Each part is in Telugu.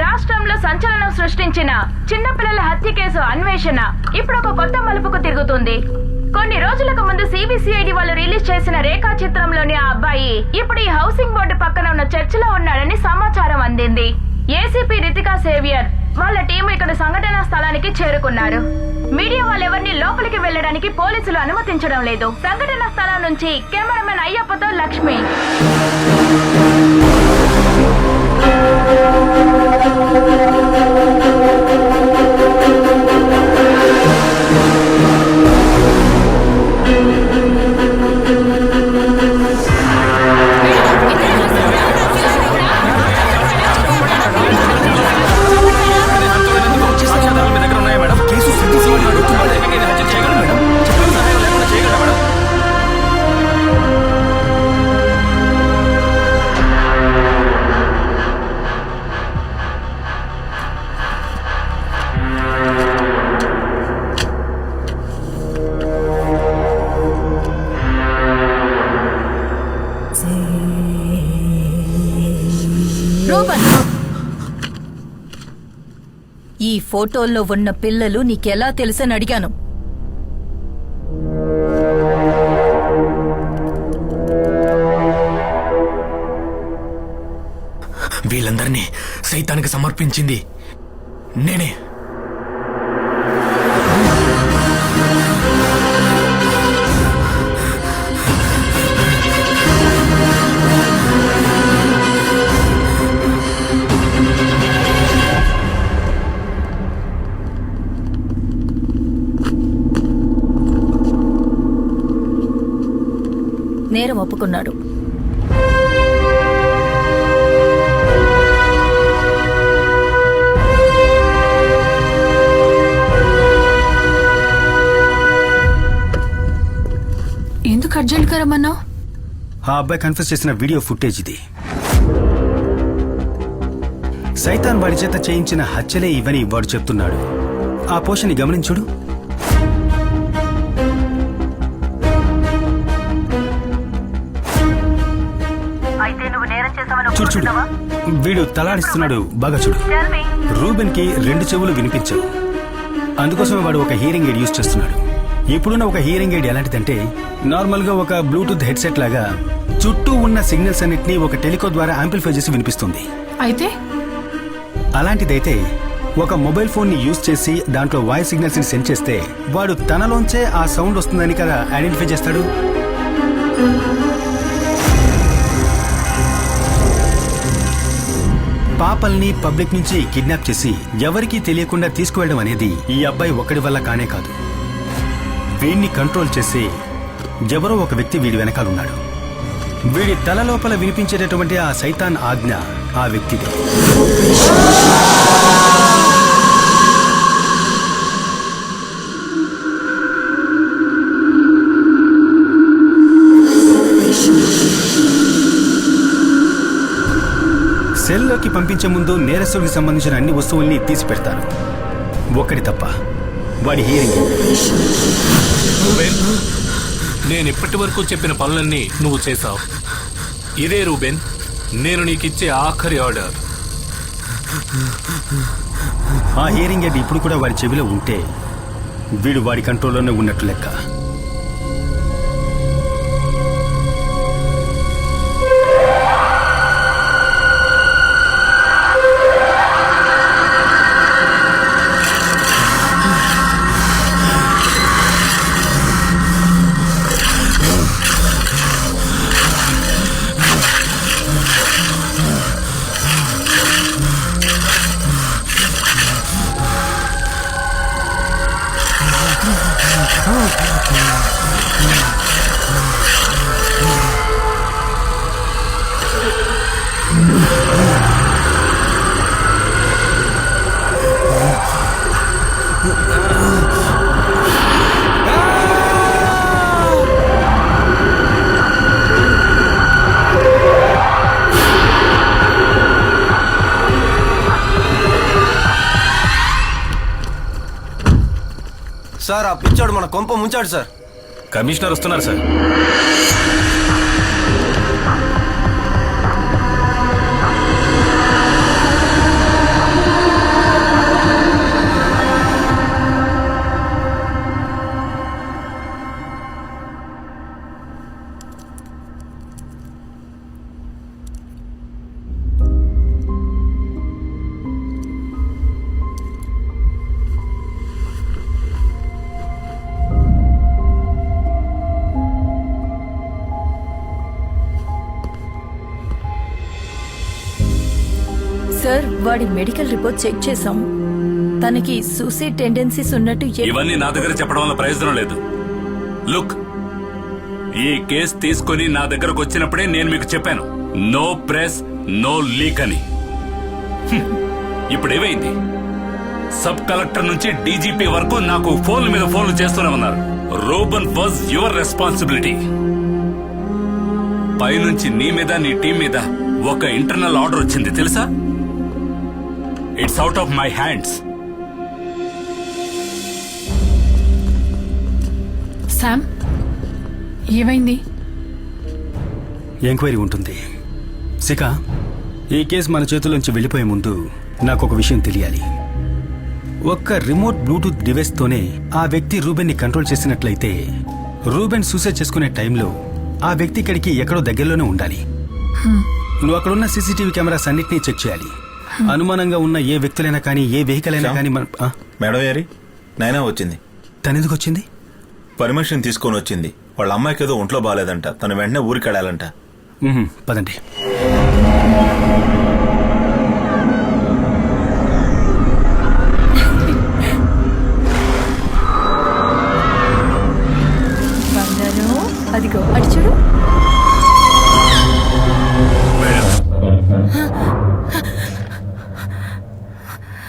రాష్ట్రంలో సంచలనం సృష్టించిన చిన్నపిల్లల హత్య కేసు అన్వేషణ ఇప్పుడు ఒక కొత్త మలుపుకు తిరుగుతుంది. కొన్ని రోజులకు ముందు సిబిసిఐడి వాళ్ళు రిలీజ్ చేసిన రేఖా చిత్రంలోని ఆ అబ్బాయి ఇప్పుడు ఈ హౌసింగ్ బోర్డు పక్కన ఉన్న చర్చిలో ఉన్నాడని సమాచారం అందింది. ఏసీపీ రితికా సేవియర్ వాళ్ళ టీం ఇక్కడ సంఘటనా స్థలానికి చేరుకున్నారు. మీడియా వాళ్ళెవరిని లోపలికి వెళ్ళడానికి పోలీసులు అనుమతించడం లేదు. సంఘటనా స్థలం నుంచి కెమెరామెన్ అయ్యప్పతో లక్ష్మి. ఫోటోల్లో ఉన్న పిల్లలు నీకెలా తెలుసని అడిగాను. వీళ్ళందరినీ సైతానికి సమర్పించింది నేనే. ఒప్పుకున్నాడు. ఎందుకు అర్జెంట్గా రమ్మన్నావు ఆ అబ్బాయి కన్ఫ్యూజ్ చేసిన వీడియో ఫుటేజ్ ఇది. సైతాన్ వాడి చేత చేయించిన హత్యలే ఇవని వాడు చెప్తున్నాడు. ఆ పోషన్ని గమనించుడు? చూడు చూడు. వీడు తలాడిస్తున్నాడు. బాగా చూడు. రూబెన్కి రెండు చెవులు వినిపించవు. అందుకోసమే వాడు ఒక హియరింగ్ ఎయిడ్ యూజ్ చేస్తున్నాడు. ఇప్పుడున్న ఒక హియరింగ్ ఎయిడ్ ఎలాంటిదంటే నార్మల్గా ఒక బ్లూటూత్ హెడ్సెట్ లాగా చుట్టూ ఉన్న సిగ్నల్స్ అన్నిటినీ ఒక టెలికో ద్వారా యాంప్లిఫై చేసి వినిపిస్తుంది. అయితే? అలాంటిదైతే ఒక మొబైల్ ఫోన్ని యూజ్ చేసి దాంట్లో వాయిస్ సిగ్నల్స్ని సెండ్ చేస్తే వాడు తనలోంచే ఆ సౌండ్ వస్తుందని కదా ఐడెంటిఫై చేస్తాడు? పాపల్ని పబ్లిక్ నుంచి కిడ్నాప్ చేసి ఎవరికీ తెలియకుండా తీసుకువెళ్ళడం అనేది ఈ అబ్బాయి ఒక్కడి వల్ల కానే కాదు. వీడిని కంట్రోల్ చేసి ఎవరో ఒక వ్యక్తి వీడి వెనకాలన్నాడు. వీడి తల లోపల వినిపించేటటువంటి ఆ సైతాన్ ఆజ్ఞ ఆ వ్యక్తిది. పంపించే ముందు నేరస్తుడికి సంబంధించిన అన్ని వస్తువుల్ని తీసి పెడతారు ఒక్కడి తప్ప వాడి హియరింగ్ రూబెన్ నేను ఇప్పటి వరకు చెప్పిన పనులన్నీ నువ్వు చేశావు. ఇదే రూబెన్ నేను నీకిచ్చే ఆఖరి ఆర్డర్ ఆ హియరింగ్ ఎయిడ్ ఇప్పుడు కూడా వాడి చెవిలో ఉంటే వీడు వాడి కంట్రోల్లోనే ఉన్నట్టు లెక్క. సార్ ఆ పిచ్చోడు మన కొంప ముంచాడు సార్. కమిషనర్ వస్తున్నారు సార్. వాడి మెడికల్ రిపోర్ట్ చెక్ చేసాం తనకి సూసైడ్ టెండెన్సీస్ ఉన్నట్టు ఎ- ఇవన్నీ నా దగ్గర చెప్పడం వల్ల ప్రయోజనం లేదు. లుక్ ఈ కేసు తీసుకొని నా దగ్గరకు వచ్చినప్పుడే నేను మీకు చెప్పాను. నో ప్రెస్ నో లీక్ అని. హ్మ్. ఇప్పుడు ఏమైంది? సబ్ కలెక్టర్ నుంచి డీజీపీ వరకు నాకు ఫోన్ల మీద ఫోన్లు చేస్తూనే ఉన్నారు. రూబన్ వాజ్ యువర్ రెస్పాన్సిబిలిటీ పైనుంచి నీ మీద నీ టీం మీద ఒక ఇంటర్నల్ ఆర్డర్ వచ్చింది తెలుసా? It's out of my hands Sam ఏమైంది? ఎంక్వైరీ ఉంటుంది. శిఖ ఈ కేసు మన చేతుల్లోంచి వెళ్ళిపోయే ముందు నాకు ఒక విషయం తెలియాలి. ఒక్క రిమోట్ బ్లూటూత్ డివైస్తోనే ఆ వ్యక్తి రూబెన్ని కంట్రోల్ చేసినట్లయితే రూబెన్ సూసైడ్ చేసుకునే టైంలో ఆ వ్యక్తి ఇక్కడికి ఎక్కడో దగ్గరలోనే ఉండాలి. నువ్వు అక్కడున్న సీసీటీవీ కెమెరాస్ అన్నిటినీ చెక్ చేయాలి. అనుమానంగా ఉన్న ఏ వ్యక్తులైనా కానీ ఏ వెహికల్ అయినా? కానీ మన ఆ, మేడం ఏరి నైనా వచ్చింది. తనెందుకు వచ్చింది? పర్మిషన్ తీసుకొని వచ్చింది. వాళ్ళ అమ్మాయికి ఏదో ఒంట్లో బాగాలేదంట. తను వెంటనే ఊరికి వెళ్ళాలంట పదండి.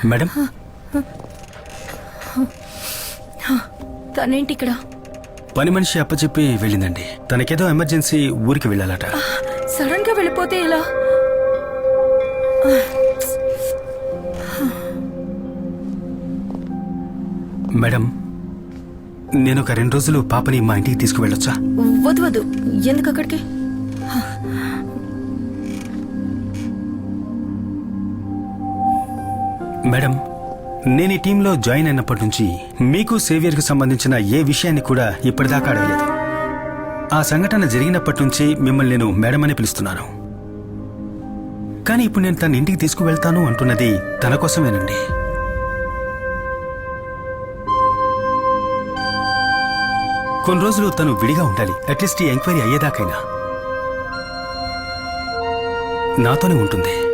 మేడం? తనేంటి ఇక్కడ పని మనిషి అప్పచెప్పి వెళ్ళిందండి. తనకేదో ఎమర్జెన్సీ ఊరికి వెళ్ళాలట. సడన్గా వెళ్ళిపోతే ఎలా? మేడం నేను ఒక రెండు రోజులు పాపని మా ఇంటికి తీసుకువెళ్ళొచ్చా? వద్దు వద్దు. ఎందుకు అక్కడికి? మేడం నేను ఈ టీంలో జాయిన్ అయినప్పటి నుంచి మీకు సేవియర్కి సంబంధించిన ఏ విషయాన్ని కూడా ఇప్పటిదాకా అడగలేదు. ఆ సంఘటన జరిగినప్పటి నుంచి మిమ్మల్ని నేను మేడం అని పిలుస్తున్నాను. కానీ ఇప్పుడు నేను తన ఇంటికి తీసుకువెళ్తాను అంటున్నది తన కోసమేనండి. కొన్ని రోజులు తను విడిగా ఉండాలి అట్లీస్ట్ ఈ ఎంక్వైరీ అయ్యేదాకైనా. నాతోనే ఉంటుంది.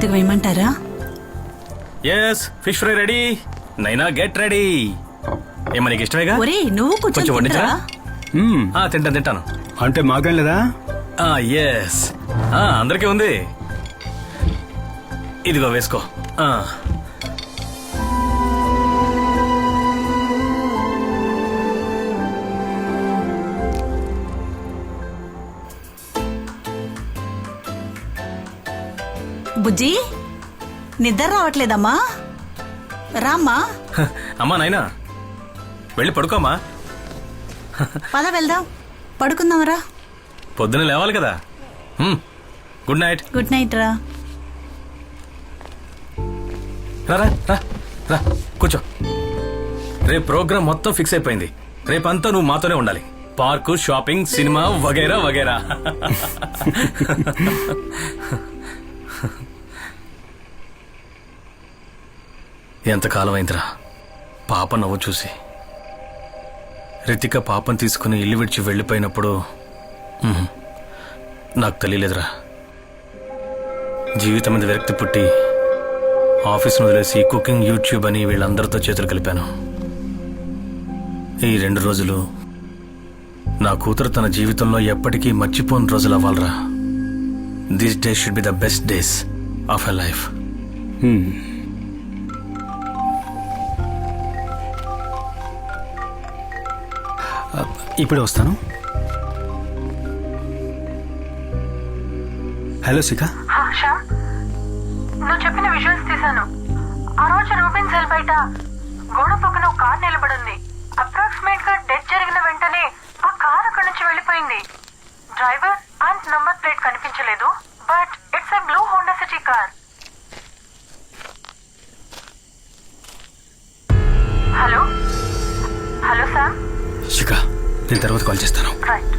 కొద్దిగా వేయమంటారా? Yes fish fry ready Naina get ready ఏమో నీకు ఇష్టమేగా? ఒరే నువ్వు కొంచెం కొంచెం వండించరా? మ్మ్. ఆ, తింటాను తింటాను. అంటే మాకేం లేదా? ఎస్ అందరికీ ఉంది. ఇదిగో వేసుకో. ఆ. బుజ్జి నిద్ర రావట్లేదమ్మా. రామ్మా. అమ్మా నాయనా వెళ్ళి పడుకోమా పద వెళ్దాం. పడుకుందాంరా పొద్దున లేవాలి కదా. Good night. గుడ్ నైట్ రా. రా రా, రా రా కూర్చో. రేపు ప్రోగ్రామ్ మొత్తం ఫిక్స్ అయిపోయింది. రేపంతా నువ్వు మాతోనే ఉండాలి. పార్కు షాపింగ్ సినిమా వగైరా వగైరా. ఎంతకాలం అయిందిరా? పాప నవ్వు చూసి. రితిక పాపను తీసుకుని ఇల్లు విడిచి వెళ్ళిపోయినప్పుడు నాకు తెలియలేదురా. జీవితం మీద విరక్తి పుట్టి ఆఫీస్ను వదిలేసి కుకింగ్ యూట్యూబ్ అని వీళ్ళందరితో చేతులు కలిపాను. ఈ రెండు రోజులు నా కూతురు తన జీవితంలో ఎప్పటికీ మర్చిపోని రోజులు అవ్వాలరా. This days should be the best days of a life ఇప్పుడే వస్తాను. హలో శిఖ. నువ్వు చెప్పిన విజువల్స్ తీశాను. ఆ రోజు రూబెన్ సెల్ బయట గోడ పక్కన ఒక కార్ నిలబడింది. అప్రాక్సిమేట్గా డెత్ జరిగిన వెంటనే ఆ కార్ అక్కడి నుంచి వెళ్ళిపోయింది. డ్రైవర్ అండ్ నంబర్ ప్లేట్ కనిపించలేదు but it's a blue Honda City car. నేను తర్వాత కాల్ చేస్తాను. రైట్